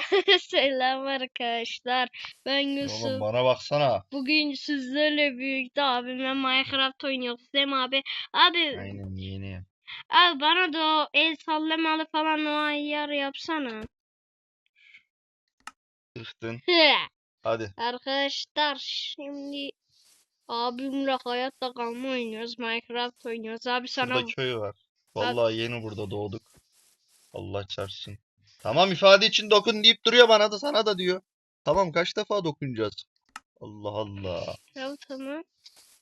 Selam arkadaşlar. Ben Oğlum Yusuf. bana baksana. Bugün sizlerle birlikte abimle Minecraft oynuyoruz değil mi abi? Abi, Aynen yeni. abi bana da o el sallamalı falan o ayar yapsana. Tıktın. Hadi. Arkadaşlar şimdi abimle hayatta kalma oynuyoruz. Minecraft oynuyoruz. Abi sana Şurada köy var. Vallahi yeni burada doğduk. Allah çarpsın. Tamam ifade için dokun deyip duruyor bana da sana da diyor. Tamam kaç defa dokunacağız? Allah Allah. Ya, tamam.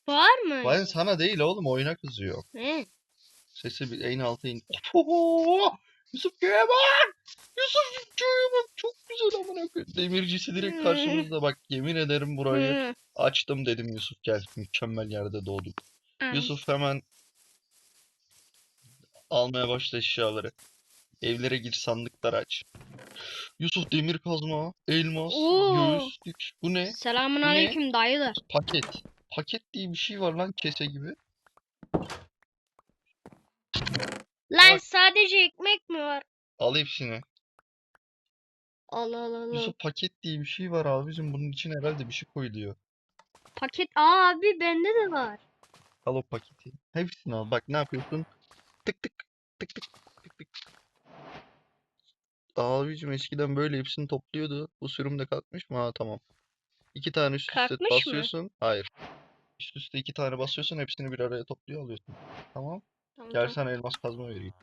Var mı? Ben sana değil oğlum oyuna kızıyor. Ne? Sesi bir en alta in. Oho! Yusuf köye bak! Yusuf köye bak! Çok güzel amına koyayım. Demircisi direkt karşımızda bak yemin ederim burayı açtım dedim Yusuf gel. Mükemmel yerde doğduk. Yusuf hemen almaya başla eşyaları. Evlere gir sandıklar aç. Yusuf demir kazma, elmas, Oo. göğüslük. Bu ne? Selamun Bu ne? aleyküm dayılar. Paket. Paket diye bir şey var lan kese gibi. Lan Bak. sadece ekmek mi var? Al hepsini. Allah Allah Allah. Yusuf paket diye bir şey var abicim. Bunun için herhalde bir şey koyuluyor. Paket Aa abi bende de var. Al o paketi. Hepsini al. Bak ne yapıyorsun? Tık tık tık tık tık tık. Abicim eskiden böyle hepsini topluyordu. Bu sürümde kalkmış mı? Ha tamam. İki tane üst üste Kalkmış mı? basıyorsun. Hayır. Üst üste iki tane basıyorsun. Hepsini bir araya topluyor alıyorsun. Tamam. Tamam, Gel tamam. sana elmas kazma vereyim.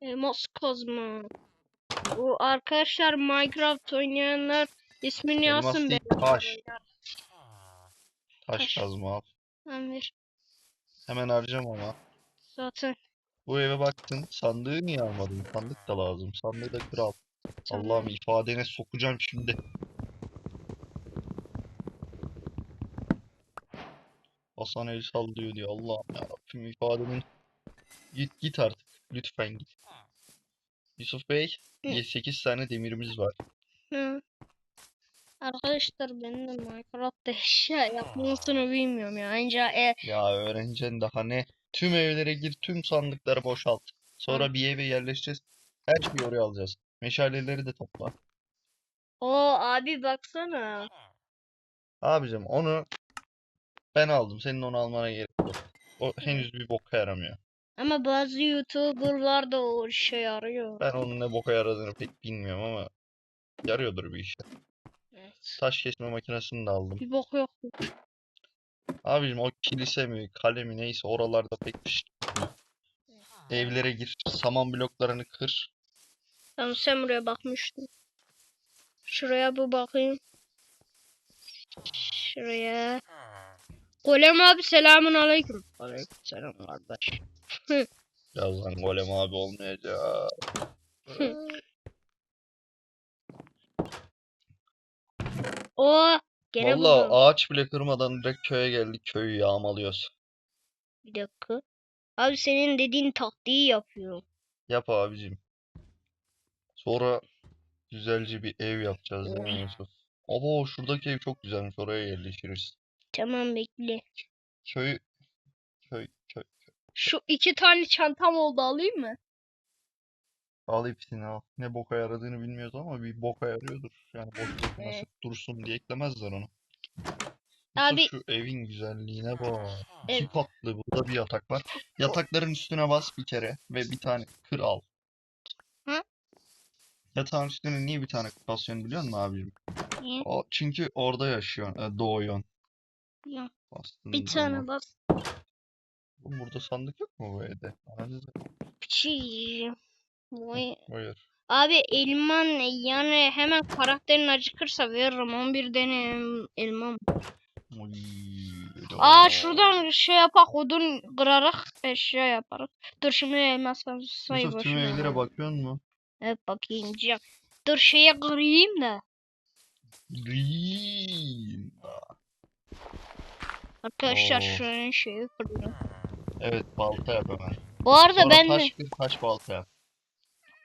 Elmas kazma. Bu arkadaşlar Minecraft oynayanlar ismini Elmas yazsın değil, be. taş. Taş Taş. kazma al. Amir. Hemen harcam ama. Zaten. Bu eve baktın. Sandığı niye almadın? Sandık da lazım. Sandığı da kral. Allah'ım ifadene sokacağım şimdi. Hasan el sallıyor diyor. Allah'ım yarabbim ifadenin. Git git artık. Lütfen git. Yusuf Bey, Hı. 8 tane demirimiz var. Hı. Arkadaşlar ben de Minecraft'ta eşya yapmasını bilmiyorum ya. Anca e, Ya öğreneceksin daha ne? Tüm evlere gir, tüm sandıkları boşalt. Sonra bir eve yerleşeceğiz. Her şeyi oraya alacağız. Meşaleleri de topla. o abi baksana. Abicim onu ben aldım. Senin onu almana gerek yok. O henüz bir boka yaramıyor. Ama bazı YouTuber'lar da o işe yarıyor. Ben onun ne boka yaradığını pek bilmiyorum ama yarıyordur bir işe. Evet. Taş kesme makinesini de aldım. Bir bok yok. Abicim o kilise mi, kale mi neyse oralarda pek bir şey yok. Evlere gir, saman bloklarını kır. Tamam sen buraya bakmıştın. Şuraya bir bakayım. Şuraya. Golem abi selamun aleyküm. Aleyküm selam kardeş. Birazdan golem abi olmayacak. O gene Vallahi buldum. ağaç bile kırmadan direkt köye geldik. Köyü yağmalıyoruz. Bir dakika. Abi senin dediğin taktiği yapıyor. Yap abicim. Sonra güzelce bir ev yapacağız değil mi Yusuf? Abo şuradaki ev çok güzelmiş. Oraya yerleşiriz. Tamam bekle. Köy köy köy. Şu iki tane çantam oldu alayım mı? Al hepsini al. Ne boka yaradığını bilmiyoruz ama bir boka yarıyordur. Yani boş boşuna Evet. sırf dursun diye eklemezler onu. Abi- şu evin güzelliğine bak. Ev- İki katlı burada bir yatak var. Yatakların üstüne bas bir kere ve bir tane kır al. Hı? Yatağın üstüne niye bir tane basıyorsun biliyor musun abicim? Niye? O, çünkü orada yaşıyorsun, e, doğuyorsun. Ya, Bastığın Bir tane zaman. bas. Oğlum burada sandık yok mu bu evde? Anladın mı? Bir. Vay. Buyur. Abi elman yani hemen karakterin acıkırsa veririm 11 tane el- elmam. Oy, Aa da. şuradan şey yapak odun kırarak eşya yaparız. Dur şimdi elmas sayı Yusuf tüm boşuna. evlere bakıyor musun? Evet bakayım diyeceğim. Dur şeye kırayım da. Green. Arkadaşlar Oo. şu an şeyi kırıyorum. Evet balta yap hemen. Bu arada Sonra ben de taş kır taş balta yap.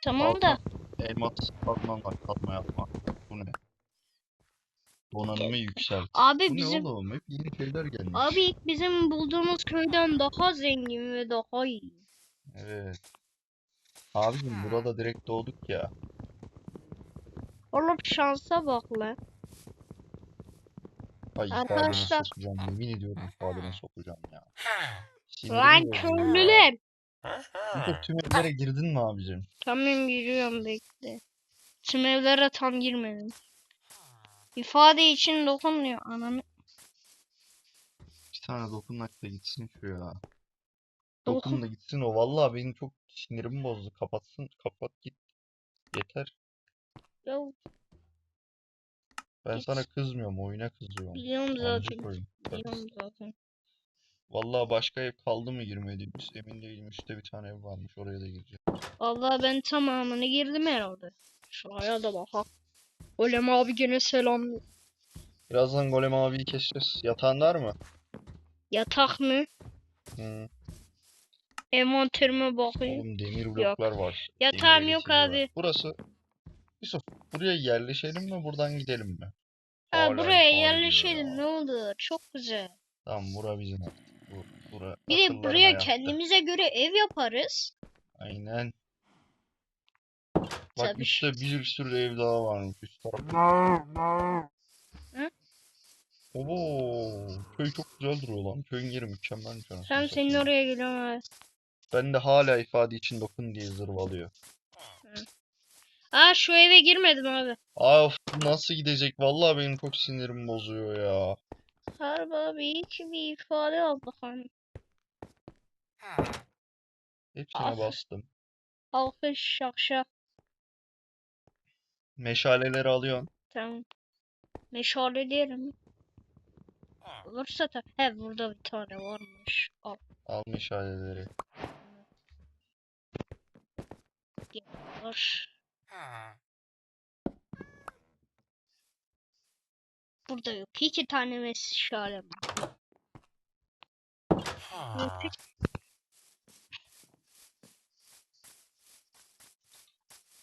Tamam da Elmas katman var katma yapma. Bu ne? Donanımı yükselt. abi Bu ne bizim oğlum? Hep yeni şeyler gelmiş. abi ilk bizim bulduğumuz köyden daha zengin ve daha iyi. Evet. Abicim burada direkt doğduk ya. Oğlum şansa bak lan. Ay Arkadaşlar. sokacağım. Yemin ediyorum ifadene sokacağım ya. Sinirimi Lan bozdun ya. köylüler. Yusuf tüm evlere girdin mi abicim? Tamam giriyorum bekle. Tüm evlere tam girmedim. İfade için dokunuyor ananı. Bir tane dokunak da gitsin şu ya. Dokun. Dokun da gitsin o. Vallahi benim çok sinirimi bozdu. Kapatsın. Kapat git. Yeter. Ya Ben Git. sana kızmıyorum. Oyuna kızıyorum. biliyorum Amcık zaten. oyun. Biliyorum zaten. Vallahi başka ev kaldı mı girmediğimiz emin değilim. Üstte bir tane ev varmış. Oraya da gireceğim. Vallahi ben tamamını girdim herhalde. Şuraya da bak. Olem abi gene selam. Birazdan Golem abiyi keseceğiz. Yatağın var mı? Yatak mı? Hı. Envanterime bakayım. Oğlum demir bloklar var. Yatağım Demir yok var. abi. Burası. Yusuf buraya yerleşelim mi? Buradan gidelim mi? Ha buraya yerleşelim ya. ne olur. Çok güzel. Tamam bura bizim artık. Bu, bura Bir de buraya yattı. kendimize göre ev yaparız. Aynen. Bak Tabii. üstte bir sürü ev daha varmış üst tarafta. Hı? Oo, köy çok güzel duruyor lan. Köyün yeri mükemmel şu an. Sen senin oraya geliyorum abi. Ben de hala ifade için dokun diye zırvalıyor. Aa şu eve girmedim abi. Of nasıl gidecek? Vallahi benim çok sinirim bozuyor ya. Harbi abi iyi ki bir ifade aldık hani. Hepsine Ah. bastım. Alkış şakşak. Meşaleleri alıyorsun. Tamam. Meşale derim. Olursa tabii. He burada bir tane varmış. Al. Al meşaleleri. Var. Burada yok. İki tane meşale var.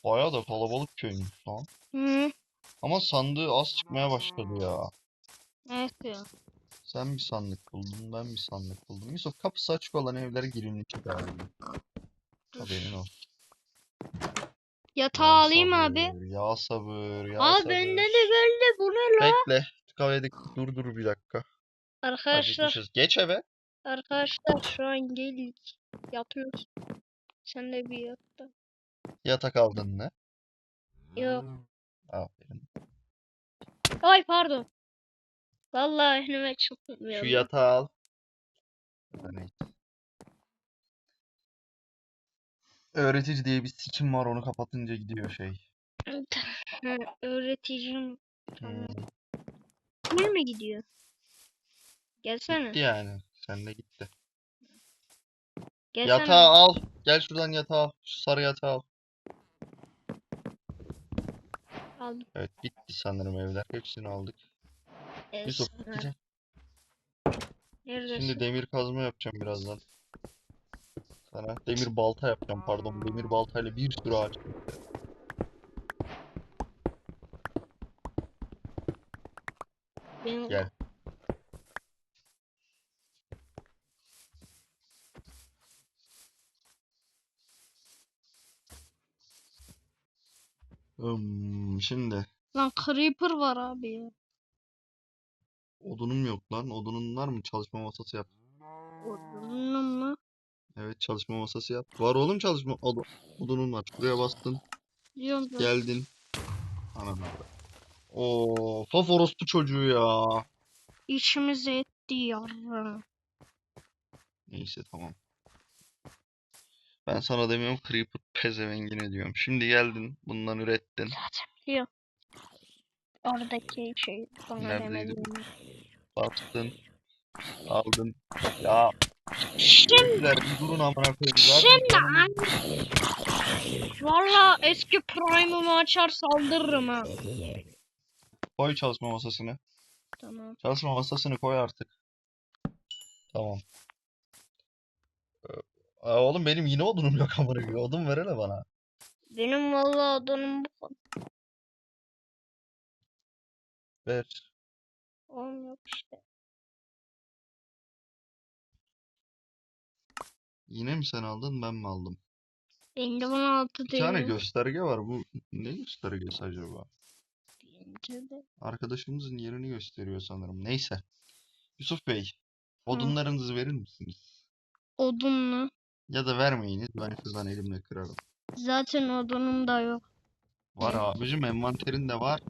Bayağı da kalabalık köymüş lan. Hı. Ama sandığı az çıkmaya başladı ya. Evet ya. Sen bir sandık buldun, ben bir sandık buldum. Yusuf kapısı açık olan evlere girilmiş galiba. Haberin olsun. Yatağı Ya alayım abi. sabır, Ya sabır, ya Aa sabır. bende de geldi. Bu ne la? Bekle. Kahvede dur dur bir dakika. Arkadaşlar. Acıkmışız. Geç eve. Arkadaşlar şu an geldik. Yatıyoruz. Sen de bir yat da. Yatak aldın mı? Yok. Aferin. Ay pardon. Vallahi önüme çıkmıyor. Şu yatağı al. Hani. Öğretici diye bir sikim var onu kapatınca gidiyor şey. Öğreticim. Hmm, Ne mi gidiyor? Gelsene. yani. Sen de gitti. Gelsene. Yatağı al. Gel şuradan yatağı al. Şu sarı yatağı al. Aldım. Evet bitti sanırım evler. Hepsini aldık. Evet, Yusuf gel. Neredesin? Şimdi demir kazma yapacağım birazdan. Sana demir balta yapacağım pardon. Demir baltayla bir sürü ağaç. Benim... Gel. Hmm, şimdi Lan creeper var abi ya. odunum yok lan. Odunun var mı? Çalışma masası yap. Odunum mu? Evet çalışma masası yap. Var oğlum çalışma odu- odunun var. Buraya bastın. Da. Geldin. Anam. Oo, faf orospu çocuğu ya. İçimiz etti yarra. Neyse tamam. Ben sana demiyorum Creeper pezevengine diyorum. Şimdi geldin bundan ürettin. Biliyorum. Oradaki şey bana. Bastın. Aldın. Ya Şimdi bir durun amına koyayım. Zaten Şimdi an- Valla eski Prime'ımı açar saldırırım ha. Koy çalışma masasını. Tamam. Çalışma masasını koy artık. Tamam. Ee, oğlum benim yine odunum yok amına koyayım. Odun verene bana. Benim valla odunum bu kadar. Ver. Oğlum yok işte. Yine mi sen aldın ben mi aldım? Bende 16 Bir tane gösterge var. Bu ne göstergesi acaba? De. Arkadaşımızın yerini gösteriyor sanırım. Neyse. Yusuf Bey, odunlarınızı verir misiniz? Odunlu. Ya da vermeyiniz. Ben şuradan elimle kırarım. Zaten odunum da yok. Var abicim envanterinde var.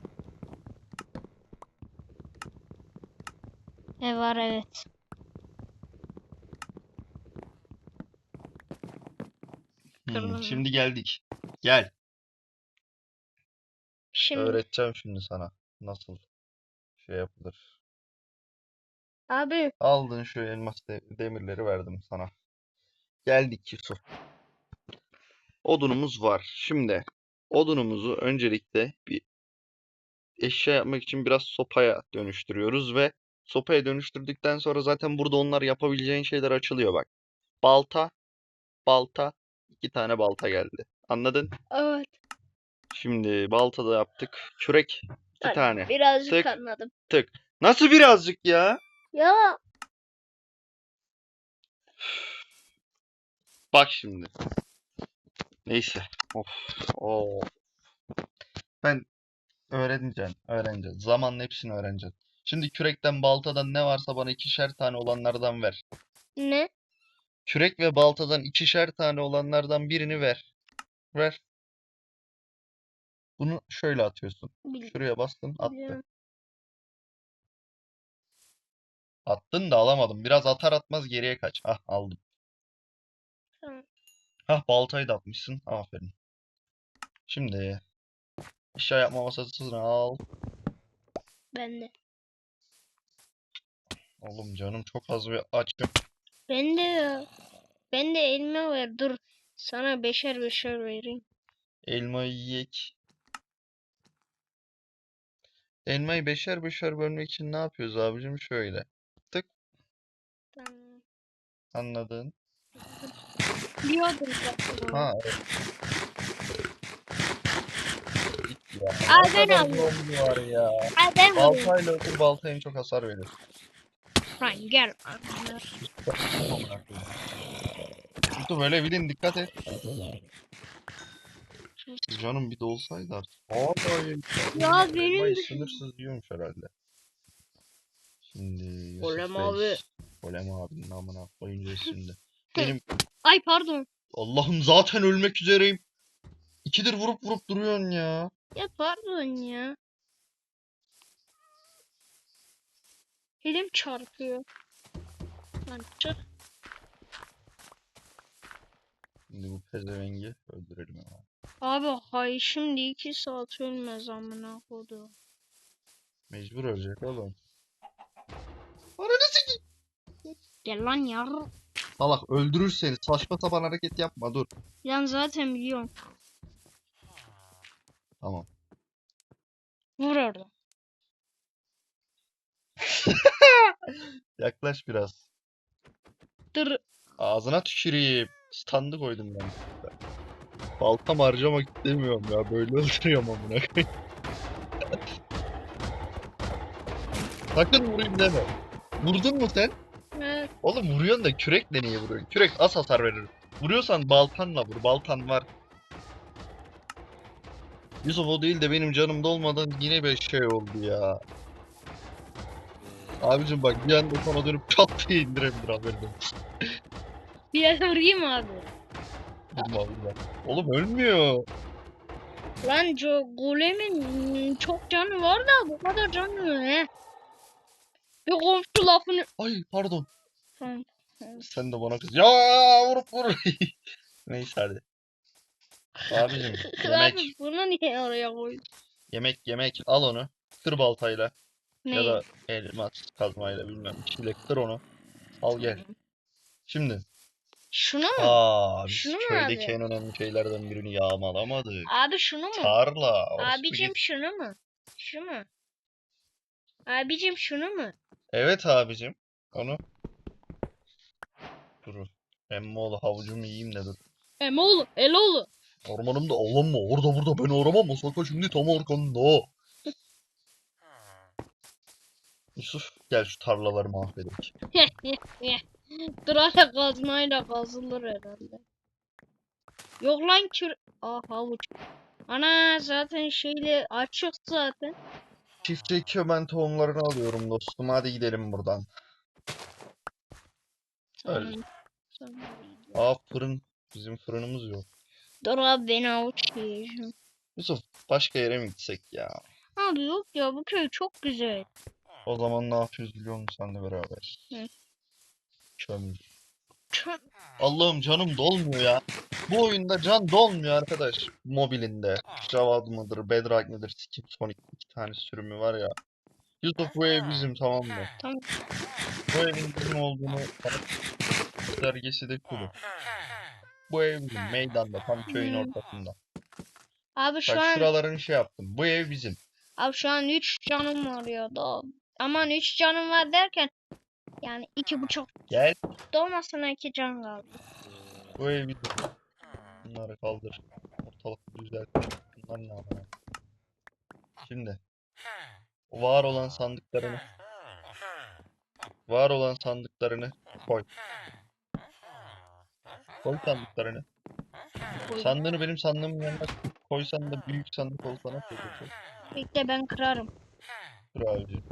E var evet. Hmm, Kırmızı. şimdi geldik. Gel. Şimdi Öğreteceğim şimdi sana nasıl şey yapılır. abi Aldın şu elmas de- demirleri verdim sana. Geldik Yusuf. Odunumuz var. Şimdi odunumuzu öncelikle bir eşya yapmak için biraz sopaya dönüştürüyoruz ve sopaya dönüştürdükten sonra zaten burada onlar yapabileceğin şeyler açılıyor bak. Balta, balta, iki tane balta geldi. Anladın? evet. Şimdi balta da yaptık. Kürek iki Ay, tane. Birazcık Tık. anladım. Nasıl birazcık ya? Ya Bak şimdi. Neyse. Of. Oo. Ben öğreneceğim. Öğreneceğim. Zamanla hepsini öğreneceğim. Şimdi kürekten baltadan ne varsa bana ikişer tane olanlardan ver. ne? Kürek ve baltadan ikişer tane olanlardan birini ver. Ver. Bunu şöyle atıyorsun. Şuraya bastın, attı. Attın da alamadım. Biraz atar atmaz geriye kaç. Ah aldım. Tamam. Hah baltayı da atmışsın. Aferin. Şimdi eşya yapma masasını al. Ben de. Oğlum canım çok az ve açım. Ben de. Ben de elma ver. Dur. Sana beşer beşer vereyim. Elmayı yiyek. Elmayı beşer beşer bölmek için ne yapıyoruz abicim? Şöyle. Tamam. Anladın? Biliyordum zaten. Ha ya. Aa, ben var ya. Ha ben vurayım. Baltayla ötür balta en çok hasar verir. Lan gel. Yusuf böyle bilin dikkat et. Canım bir de olsaydı artık. Vallahi Ya elmayı benim de- sınırsız yiyormuş herhalde. Şimdi Yusuf Olem Bey. abi. Olem abinin amına koyunca şimdi. Benim Ay pardon. Allah'ım zaten ölmek üzereyim. İkidir vurup vurup duruyorsun ya. Ya pardon ya. Elim çarpıyor. Çık. Şimdi bu pezevengi öldürelim hemen. Abi hay şimdi iki saat ölmez amına kodu. Mecbur ölecek oğlum. Ananı sikeyim. Gel lan yar. Salak öldürür seni. Saçma sapan hareket yapma dur. Yan zaten biliyorum. Tamam. Vur orada. Yaklaş biraz. Dur. Ağzına tüküreyim. Standı koydum ben. Baltam harcamak istemiyorum ya. Böyle öldürüyorum amına koyayım. Sakın vurayım deme. Vurdun mu sen? Evet. Oğlum vuruyorsun da kürekle niye vuruyorsun? Kürek az hasar verir. Vuruyorsan baltanla vur. Baltan var. Yusuf o değil de benim canımda olmadan yine bir şey oldu ya. Abicim bak bir anda sana dönüp çat diye indirebilir haberin olsun. Bir yere vurayım abi. Vurma vurma. Oğlum ölmüyor. Lan co golemin çok canı var da bu kadar canı yok he. Bir komşu lafını... Ay pardon. Tamam. Sen de bana kız. Ya vurup vur. Neyse hadi. Abicim yemek Abi bunu niye oraya koydun? yemek yemek al onu. Kır baltayla ya Ne? da elmas kazmayla bilmem şeyle kır onu. Al gel. Şimdi. Şunu mu? Aa biz Şunu mu köydeki abi? en önemli şeylerden birini yağmalamadık. Abi şunu mu? Tarla. Abicim git. şunu mu? Şu mu? Abicim şunu mu? Evet abicim. Onu. Dur. Emmoğlu havucumu yiyeyim de dur. Emoğlu, Eloğlu. Ormanımda avlanma. Orada burada beni aramam. Saka şimdi tam arkanda. Yusuf gel şu tarlaları mahvedelim. Dur hala kazmayla kazılır herhalde. Yok lan kür... Aa havuç. Ana zaten şeyle açık zaten. Çiftçi kömen tohumlarını alıyorum dostum. Hadi gidelim buradan. Öyle. Tamam. Aa fırın. Bizim fırınımız yok. Dur abi ben avuç yiyeceğim. Yusuf başka yere mi gitsek ya? Abi yok ya bu köy çok güzel. O zaman ne yapıyoruz biliyor musun senle beraber? Ne? Allah'ım canım dolmuyor ya. Bu oyunda can dolmuyor arkadaş. Mobilinde. Java mıdır, Bedrock mıdır, Skip Sonic iki tane sürümü var ya. Yusuf bu ev bizim tamam mı? Tamam. Bu evin bizim olduğunu sergisi de şudur. Bu ev bizim meydanda tam köyün Hmm. ortasında. Abi şu Bak an şuralarını şey yaptım. Bu ev bizim. abi şu an 3 canım var ya da. Aman 3 canım var derken yani iki buçuk Gel. dolmasına 2 can kaldı. Bu ev bizim. Bunları kaldır. Ortalık düzelt. Bunlar ne yapıyor? Şimdi. Var olan sandıklarını var olan sandıklarını koy. Koy sandıklarını. Koydum. Sandığını benim sandığımın yanına koysan da büyük sandık olsa nasıl olur? Bekle ben kırarım. Dur abicim.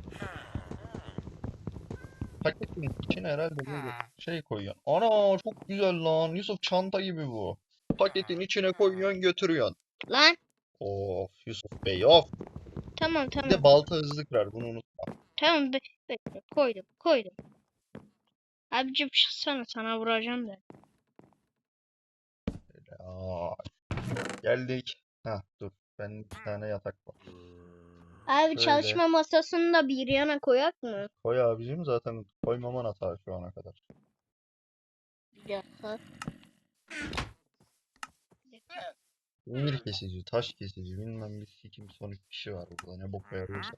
Paketin içine herhalde böyle şey koyuyorsun. Ana çok güzel lan. Yusuf çanta gibi bu. Paketin içine koyuyorsun götürüyorsun. Lan Of Yusuf Bey of. tamam Bir tamam. de balta hızlı kırar bunu unutma. Tamam be bekle koydum koydum. Abicim çıksana sana vuracağım. Aa, geldik. Ha dur. Ben bir tane yatak var. Abi Şöyle. çalışma masasını da bir yana koyak mı? Koy abicim zaten koymaman hata şu ana kadar. Bir dakika. Demir kesici, taş kesici, bilmem bir sikim sonik bir şey var burada. Ne boka yarıyorsa.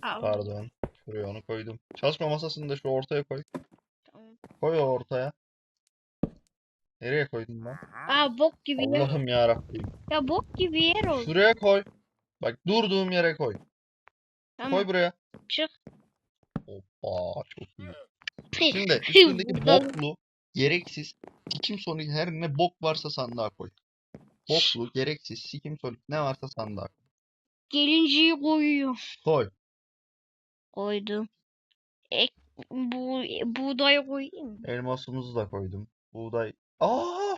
Pardon. Şuraya onu koydum. Çalışma masasını da şu ortaya koy. Tamam. Koy o ortaya. Nereye koydun lan? Aa bok gibi yer. Allah'ım ya Rabbim. Ya bok gibi yer oldu. Şuraya koy. Bak durduğum yere koy. Tamam. Koy buraya. Çık. Hoppa çok iyi. Şimdi üstündeki boklu, gereksiz, sikim sonik her ne bok varsa sandığa koy. Boklu, gereksiz, sikim sonik ne varsa sandığa koy. Gelinciyi koyuyor. Koy. Koydum. Ek, bu, buğday koyayım mı? Elmasımızı da koydum. Buğday. Aa!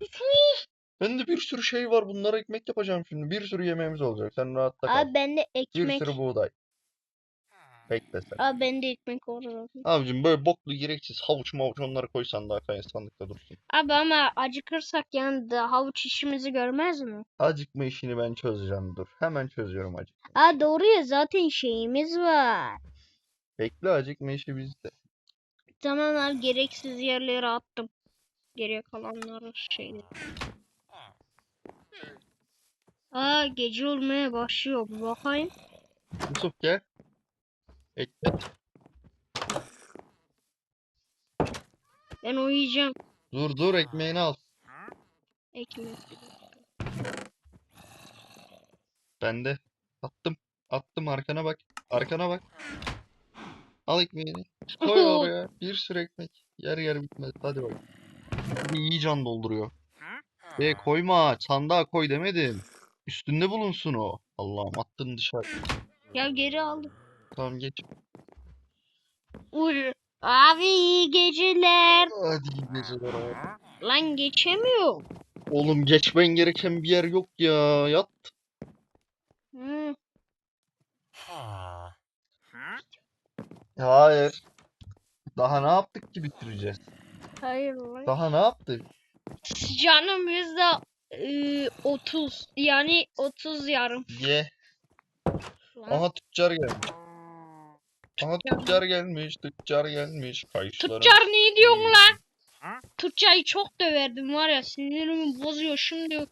Yusuf! Bende bir sürü şey var. Bunlara ekmek yapacağım şimdi. Bir sürü yemeğimiz olacak. Sen rahatta kal. Abi bende Bir ekmek. sürü buğday. Sen. Abi bende ekmek olur. Abicim böyle boklu gereksiz havuç mavuç onları koy sandığa kayın sandıkta dursun. Abi ama acıkırsak yani havuç işimizi görmez mi? Acıkma işini ben çözeceğim dur. Hemen çözüyorum acık. Aa doğru ya zaten şeyimiz var. Bekle acıkma işi bizde. Tamam abi gereksiz yerlere attım. Geriye kalanları şey. Aa gece olmaya başlıyor. Bir bakayım. Yusuf gel. Bekle. Ben uyuyacağım. Dur dur ekmeğini al. Ekmek. Ben de attım. Attım arkana bak. Arkana bak. Al ekmeğini. Koy oraya. Bir sürü ekmek. Yer yer bitmez. Hadi bak. Bir iyi can dolduruyor. E koyma. Sandığa koy demedim. Üstünde bulunsun o. Allah'ım attın dışarı. Ya geri aldım. Tamam geç. Uy. Abi iyi geceler. Hadi iyi geceler abi. Lan geçemiyorum. Oğlum geçmen gereken bir yer yok ya. Yat. Hı. Hayır. Daha ne yaptık ki bitireceğiz? Hayır lan. Daha ne yaptık? Canım yüzde e, 30 yani 30 yarım. Ye. Lan. Aha tüccar gelmiş. Aha Tüccar gelmiş. Tüccar gelmiş. Kayışlara. Tüccar ne diyorsun lan? Tüccarı çok döverdim var ya sinirimi bozuyor şimdi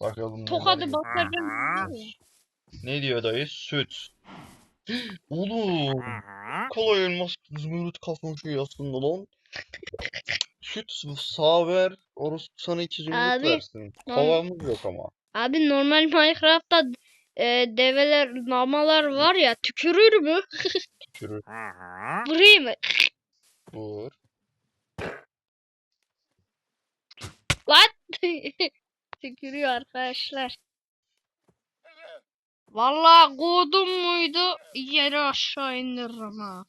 Bakalım tokadı değil mi? Ne diyor dayı? Süt. Oğlum. Kolay elmas zümrüt kafamşı aslında lan. Süt sağ ver. Orası sana iki zümrüt Abi, versin. Kovamız yok ama. Abi normal Minecraft'ta e, develer, lamalar var ya tükürür mü? Tükürür. Vurayım mı? Vur. Lan! Tükürüyor arkadaşlar. Vallahi kovdum muydu yeri aşağı indiririm ha.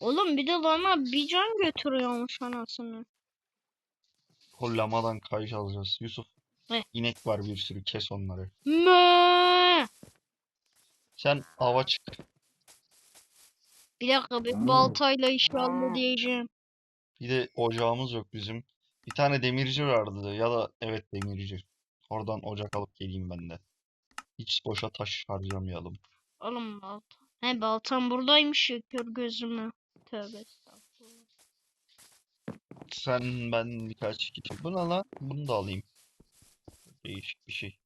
Oğlum bir de lama bir can götürüyormuş anasını. O lamadan kayış alacağız. Yusuf. Ne? inek var bir sürü kes onları. Mö. Sen ava çık. Bir dakika bir baltayla iş diyeceğim. Bir de ocağımız yok bizim. Bir tane demirci vardı ya da evet demirci. Oradan ocak alıp geleyim ben de. Hiç boşa taş harcamayalım. Oğlum balta. He baltam buradaymış ya kör gözüme. Tövbe estağfurullah. Sen ben birkaç kişi. Bu ne lan? Bunu da alayım. Değişik bir şey.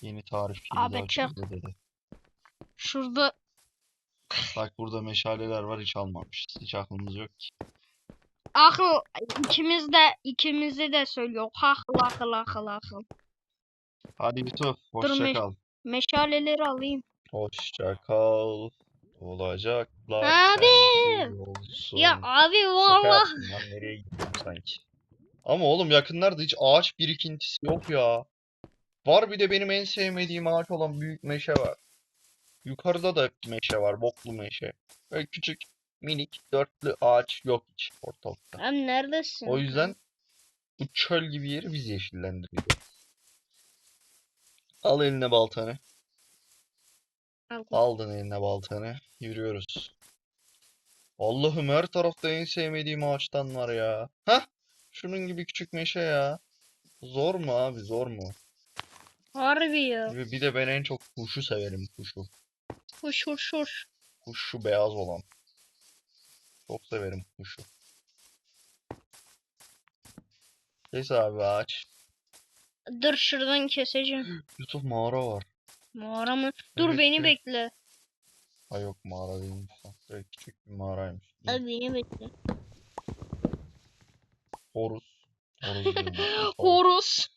Yeni tarif Abi açıldı dedi. Şurada Bak burada meşaleler var hiç almamışız. Hiç aklımız yok ki. akıl ikimiz de ikimizi de söylüyor. Haklı akıl akıl akıl. Hadi Yusuf hoşça meş- kal. Meşaleleri alayım. Hoşça kal. Olacaklar Abi! sensiz olsun. Ya abi Şaka vallahi yaptım lan nereye gittim sanki. Ama oğlum yakınlarda hiç ağaç birikintisi yok ya. Var bir de benim en sevmediğim ağaç olan büyük meşe var. Yukarıda da meşe var, boklu meşe. Böyle küçük, minik, dörtlü ağaç yok hiç ortalıkta. Abi neredesin? O yüzden bu çöl gibi yeri biz yeşillendireceğiz. Al eline baltanı. Al. Aldın eline baltanı. Yürüyoruz. Allah'ım her tarafta en sevmediğim ağaçtan var ya. Hah! Şunun gibi küçük meşe ya. Zor mu abi zor mu? Harbi ya. Bir bir de ben en çok kuşu severim kuşu. Hoş hoş hoş. Kuş şu beyaz olan. Çok severim kuşu. Kes abi ağaç. Dur şuradan keseceğim. Yusuf mağara var. Mağara mı? Dur Evet beni ya. bekle. Ha yok mağara değilmiş. Direkt küçük bir mağaraymış. Abi beni bekle. Horus. Horus. Horus.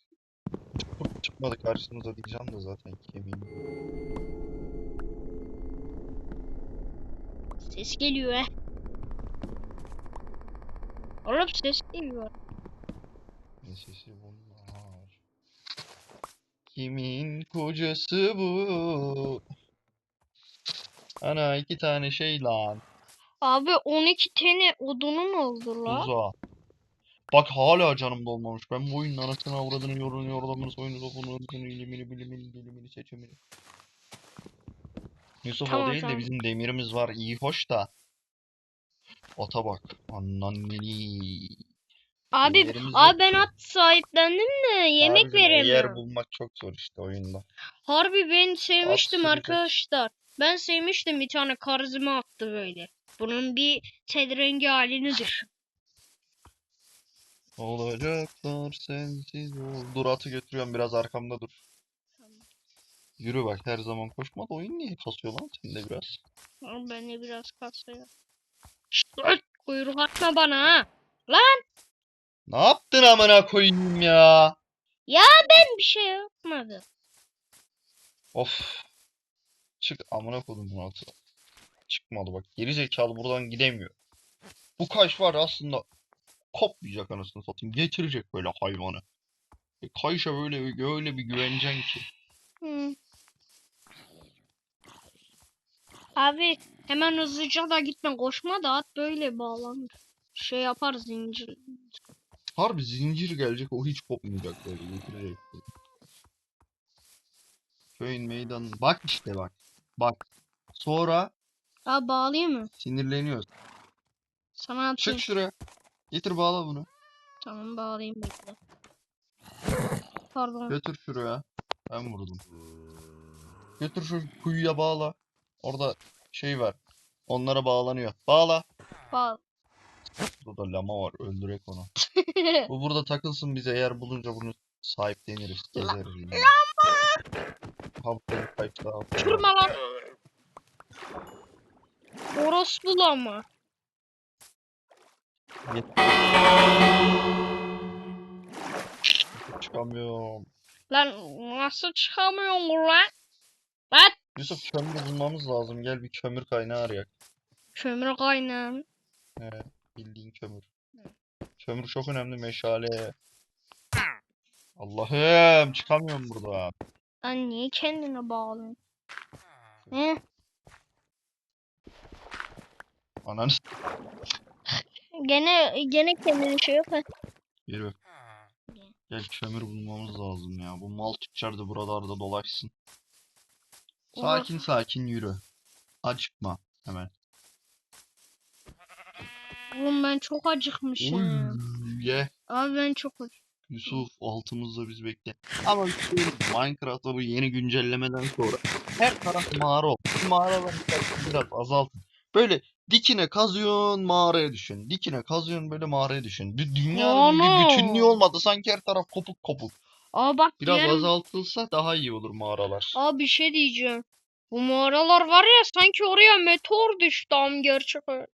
Çıkmadı karşımıza diyeceğim de zaten kemiğim. Ses geliyor he. Oğlum ses geliyor. Ne sesi bunlar? Kimin kocası bu? Ana iki tane şey lan. Abi 12 tane odunum oldu la. Uza. Bak hala canım dolmamış. Ben bu oyunun anasını avradını yorunu yorlamını soyunu sopunu ırkını ilimini bilimini dilimini seçimini. Yusuf o Tamam, değil de tamam. bizim demirimiz var iyi hoş da. Ata bak. Annanneni. Abi Demirimiz abi yok ben at sahiplendim de yemek Yer veremiyorum. bulmak çok zor işte oyunda. Harbi ben sevmiştim sürücü. arkadaşlar. Ben sevmiştim bir tane karizma attı böyle. Bunun bir rengi halini düşün. Olacaklar sensiz ol. Dur atı götürüyorum biraz arkamda dur. Yürü bak her zaman koşma da oyun niye kasıyor lan sende biraz. Ama ben de biraz kasaya. Şşt, öt! kuyruk atma bana ha. Ne yaptın amına koyayım ya? Ben bir şey yapmadım. Of. Çık amına koydum bunu atı. Çıkmadı bak. Geri zekalı buradan gidemiyor. Bu kaş var ya aslında kopmayacak anasını satayım. Getirecek böyle hayvanı. E, kayışa böyle öyle bir güveneceksin ki. Abi hemen hızlıca da gitme koşma da at böyle bağlanır. Şey yapar zincir. Harbi zincir gelecek o hiç kopmayacak böyle getirecek. böyle. Köyün meydanı. Bak işte bak. Bak. Sonra Abi bağlayayım mı? sinirleniyoruz. Sana atayım. Çık şuraya. Getir bağla bunu. Tamam bağlayayım bekle. Pardon. Götür şuraya. Ben vurdum. Götür şu kuyuya bağla. Orada şey var. Onlara bağlanıyor. Bağla. Bağ. Burada lama var. Öldürek onu. Bu burada takılsın bize. Eğer bulunca bunu sahipleniriz. Gezeriz. yine. Hafta bir kayıp daha. Kırma lan. Orospu lama. Çıkamıyorum. Lan nasıl çıkamıyorsun lan? Lan. Yusuf kömür bulmamız lazım. Gel bir kömür kaynağı arayak. Kömür kaynağı. He, bildiğin kömür. Kömür çok önemli meşale. Allah'ım çıkamıyorum burada. Lan niye kendine bağlıyorsun? He? Ananı s- Gene gene kendine şey yap. ha. Yürü. Gel kömür bulmamız lazım ya. Bu mal tüccar da buralarda dolaşsın. Sakin sakin yürü. Acıkma hemen. Oğlum ben çok acıkmışım. Uy, ye. Abi ben çok acıktım. Yusuf altımızda biz bekle. Ama Minecraft'ta bu yeni güncellemeden sonra her taraf mağara oldu. Sayısını biraz azaltın. Böyle dikine kazıyorsun mağaraya düşün. Dikine kazıyorsun böyle mağaraya düşün. Bir dünyanın bir bütünlüğü olmadı. Sanki her taraf kopuk kopuk. Aa bak Biraz diğer... azaltılsa daha iyi olur mağaralar. Aa bir şey diyeceğim. Bu mağaralar var ya sanki oraya meteor düştü am gerçek hayat.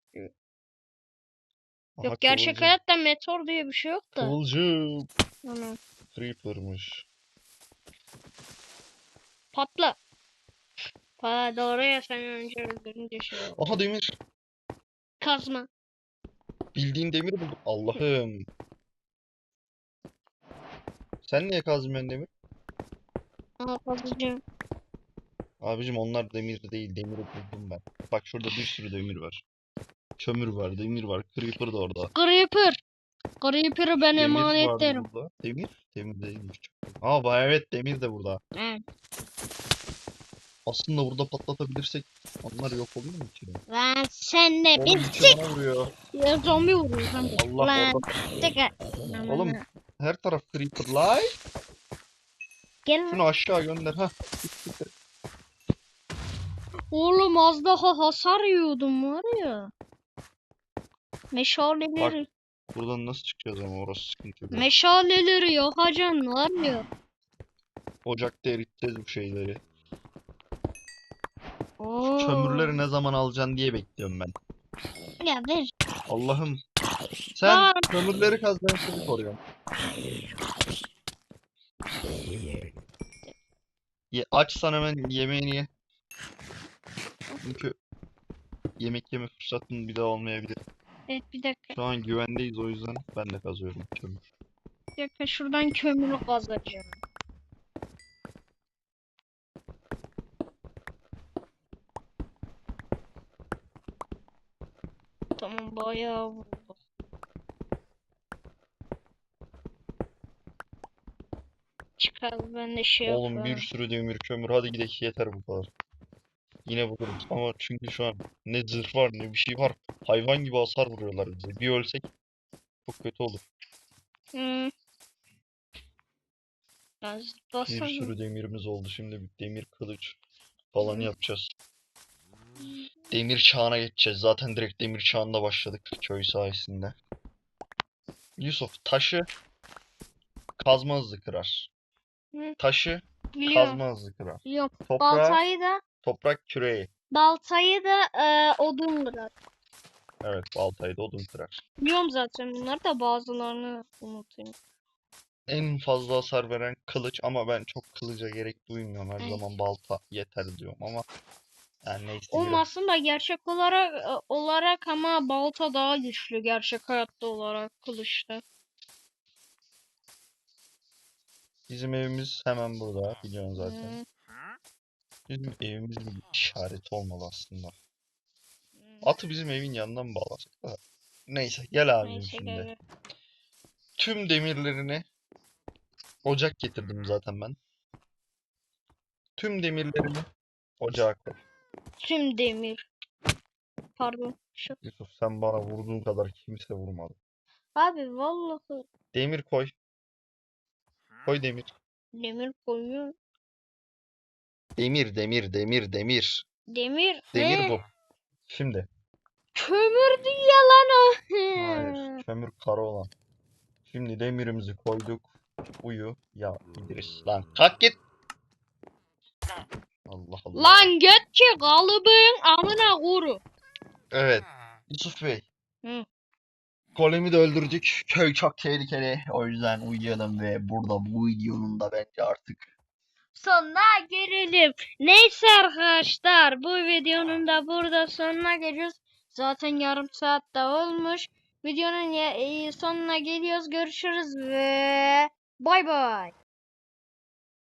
Aha, Yok gerçek kıvılcım. hayatta meteor diye bir şey yok da. Kıvılcım. Ana, Creeper'mış. patla. Pa doğru ya sen önce öldürünce şey oldu. Aha demir. Kazma. Bildiğin demir buldum. Allah'ım. Sen niye kazmıyorsun demir? Aa kazacağım. Abicim onlar demir değil. Demiri buldum ben. Bak şurada bir sürü demir var. Kömür var, demir var. Creeper da orada. Creeper. Creeper'ı ben Demir emanet vardı ederim. burada. Demir? Demir değilmiş. Aa bak evet demir de burada. He. Aslında burada patlatabilirsek onlar yok olur mu ki? Lan sen de bir vuruyor. Ya zombi vuruyor zombi. Allah Lan orada. tekrar. Oğlum her taraf creeper. Lay. Gel. Şunu aşağı gönder. ha. Oğlum az daha hasar yiyordum var ya. Meşaleleri, Buradan nasıl çıkacağız ama orası sıkıntı yok. meşaleleri yakacaksın var ya. Ocakta eriteceğiz bu şeyleri. Oo. Kömürleri ne zaman alacaksın diye bekliyorum ben. Ya ver. Allah'ım. Sen Lan. kömürleri kaz ben seni koruyorum. Ye, açsan hemen yemeğini ye. Çünkü yemek yeme fırsatın bir daha olmayabilir. Evet bir dakika. Şu an güvendeyiz o yüzden ben de kazıyorum kömür. Bir dakika şuradan kömürü kazacağım. Tamam bayağı vurdu. Çıkar ben de şey Oğlum bir yaparım. sürü demir kömür hadi gidelim yeter bu kadar. Yine buluruz ama çünkü şu an ne zırh var ne bir şey var. Hayvan gibi hasar vuruyorlar bize. Bir ölsek çok kötü olur. Ya Bir sürü demirimiz oldu. Şimdi bir demir kılıç falan yapacağız. Demir çağına geçeceğiz. Zaten direkt demir çağında başladık köy sayesinde. Yusuf taşı kazma hızlı kırar. Hı. Taşı Biliyorum. kazma hızlı kırar. Biliyorum. Toprağı Baltayı da toprak küreği. baltayı da e, odun kırar. Evet baltayı da odun kırar. Biliyorum zaten bunlar da bazılarını unutuyorum. En fazla hasar veren kılıç ama ben çok kılıca gerek duymuyorum. Her Evet. zaman balta yeter diyorum ama yani neyse Oğlum aslında gerçek olarak e, olarak ama balta daha güçlü gerçek hayatta olarak kılıçta. Bizim evimiz hemen burada biliyorsun zaten. Hı, Bizim evimizin bir işareti olmalı aslında. Atı bizim evin yanından bağlasak da. Neyse gel abim Neyse şimdi. gel. Tüm demirlerini ocak getirdim zaten ben. Tüm demirlerini ocağa koy. Tüm demir. Pardon. Şu. Yusuf sen bana vurduğun kadar kimse vurmadı. Abi vallahi Demir koy. Koy demir. demir koyuyor. Demir, demir, demir, demir. Demir. Demir He, bu. Şimdi. Kömür diye lan o. Hayır. Kömür kara olan. Şimdi demirimizi koyduk. Uyu. Ya İdris. Lan kalk git. Allah Allah. Lan git ki kalıbın amına kuru. Evet. Yusuf Bey. Hı. Golemi de öldürdük. Köy çok tehlikeli. O yüzden uyuyalım ve burada bu videonun da bence artık sonuna gelelim. Neyse arkadaşlar bu videonun da burada sonuna geliyoruz. Zaten yarım saat de olmuş. Videonun e, sonuna geliyoruz. Görüşürüz ve bay bay.